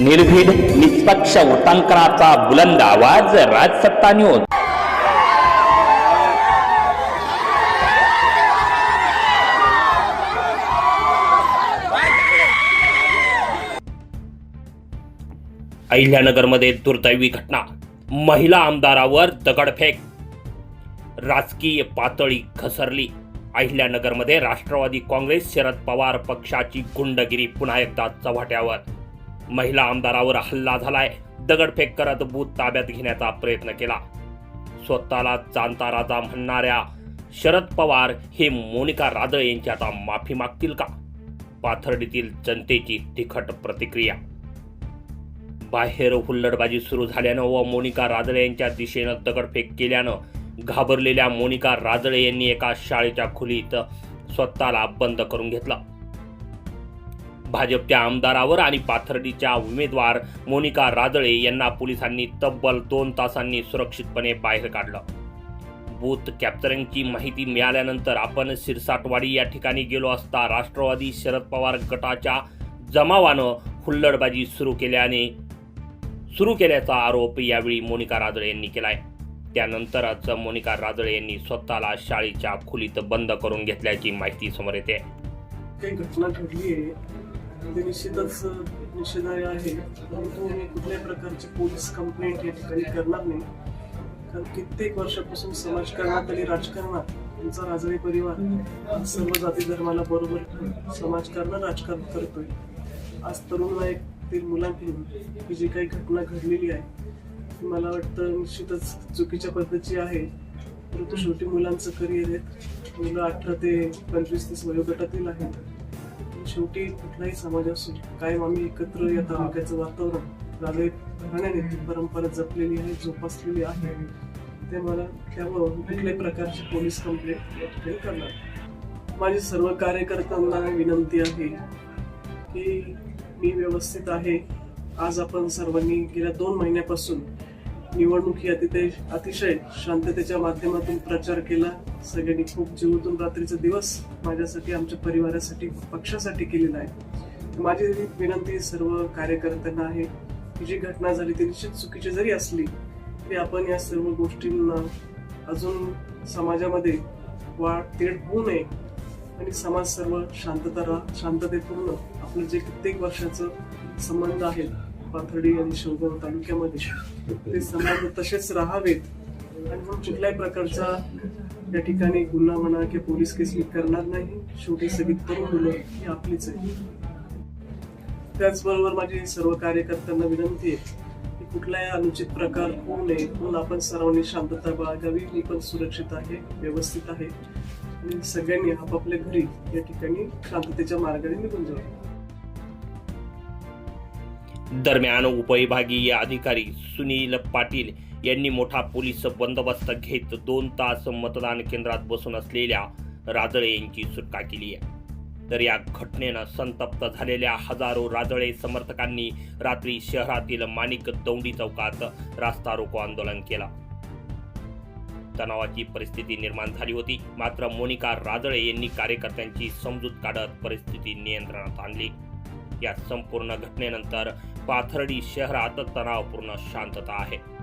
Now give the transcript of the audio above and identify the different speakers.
Speaker 1: निर्भीड निष्पक्ष वृत्तांकनाचा बुलंद आवाज राजसत्ता न्यूज अहिल्यानगरमध्ये दुर्दैवी घटना. महिला आमदारावर दगडफेक. राजकीय पातळी घसरली. अहिल्यानगरमध्ये राष्ट्रवादी काँग्रेस शरद पवार पक्षाची गुंडगिरी पुन्हा एकदा चव्हाट्यावर. महिला आमदारावर हल्ला झालाय. दगडफेक करत बूथ ताब्यात घेण्याचा प्रयत्न केला. स्वतःला जाणता राजा म्हणणाऱ्या शरद पवार हे मोनिका रादळ यांची आता माफी मागतील का? पाथर्डीतील जनतेची तिखट प्रतिक्रिया. बाहेर हुल्लडबाजी सुरू झाल्यानं व मोनिका राजळे यांच्या दिशेनं दगडफेक केल्यानं घाबरलेल्या मोनिका राजळे यांनी एका शाळेच्या खोलीत स्वतःला बंद करून घेतलं. भाजपच्या आमदारावर आणि पाथर्डीच्या उमेदवार मोनिका राजळे यांना पोलिसांनी तब्बल दोन तासांनी सुरक्षितपणे बाहेर काढलं. बूथ कॅप्चरिंगची माहिती मिळाल्यानंतर आपण सिरसाटवाडी या ठिकाणी गेलो असता राष्ट्रवादी शरद पवार गटाच्या जमावानं हुल्लडबाजी सुरू केल्याने सुरू केल्याचा आरोप यावेळी मोनिका राजळे यांनी केलाय. त्यानंतरच मोनिका राजळे यांनी स्वतःला शाळेच्या खोलीत बंद करून घेतल्याची माहिती समोर येते.
Speaker 2: काही घटना घडली आहे. ते निश्चितच निषेधार्ह आहे. परंतु मी कुठल्याही प्रकारची पोलीस कंप्लेंट या ठिकाणी करणार नाही. कारण कित्येक वर्षापासून समाजकारणात आणि राजकारणात आमचा राजवी परिवार सर्व जाती धर्माला बरोबर समाजकारण राजकारण करतोय. आज तरुण नायकतील मुलांकडून ही जी काही घटना घडलेली आहे ती मला वाटतं निश्चितच चुकीच्या पद्धतीची आहे. परंतु शेवटी मुलांचं करिअर आहे. मुलं अठरा ते पंचवीस तीस वयोगटातील आहेत. शेवटी कुठलाही समाज असो कायम आम्ही एकत्र या तालुक्याचं वातावरण राजळे घराण्याने ती परंपरा जपलेली आहे जोपासलेली आहे. ते मला त्यामुळं कुठल्याही प्रकारची पोलीस कंप्लेंट या ठिकाणी करणार माझी सर्व कार्यकर्त्यांना विनंती आहे की मी व्यवस्थित आहे. आज आपण सर्वांनी गेल्या दोन महिन्यापासून निवडणुकी अतिशय अतिशय शांततेच्या माध्यमातून प्रचार केला. सगळ्यांनी खूप जीवतून रात्रीचा दिवस माझ्यासाठी आमच्या परिवारासाठी पक्षासाठी केलेला आहे. माझी विनंती सर्व कार्यकर्त्यांना आहे की जी घटना झाली ती निश्चित चुकीची जरी असली तरी आपण या सर्व गोष्टींना अजून समाजामध्ये वाढ तेढ होऊ नये आणि समाज सर्व शांतता रा- शांततेपूर्ण आपलं जे कित्येक वर्षाचं संबंध आहेत पाथर्डी आणि शिवगाव तालुक्यामध्ये ते संबंध तसेच राहावेत आणि म्हणून कुठल्याही प्रकारचा या ठिकाणी गुन्हा म्हणा किंवा पोलीस केस मी करणार नाही. शेवटी सगळी तरुण मुलं ही आपलीच आहे त्याचबरोबर माझी सर्व कार्यकर्त्यांना विनंती आहे की कुठलाही अनुचित प्रकार होऊ नये म्हणून आपण सर्वांनी शांतता बाळगावी. मी पण सुरक्षित आहे व्यवस्थित आहे. आणि सगळ्यांनी आपापल्या घरी या ठिकाणी शांततेच्या मार्गाने निघून जावे.
Speaker 1: दरम्यान उपविभागीय अधिकारी सुनील पाटील यांनी मोठा पोलीस बंदोबस्त घेत दोन तास मतदान केंद्रात बसून असलेल्या राजळे यांची सुटका केली आहे. तर या घटनेनं संतप्त झालेल्या हजारो राजळे समर्थकांनी रात्री शहरातील माणिक दौंडी चौकात रास्ता रोको आंदोलन केला. तणावाची परिस्थिती निर्माण झाली होती. मात्र मोनिका राजळे यांनी कार्यकर्त्यांची समजूत काढत परिस्थिती नियंत्रणात आणली. या संपूर्ण घटनेनंतर पाथर्डी शहरात तणावपूर्ण शांतता आहे.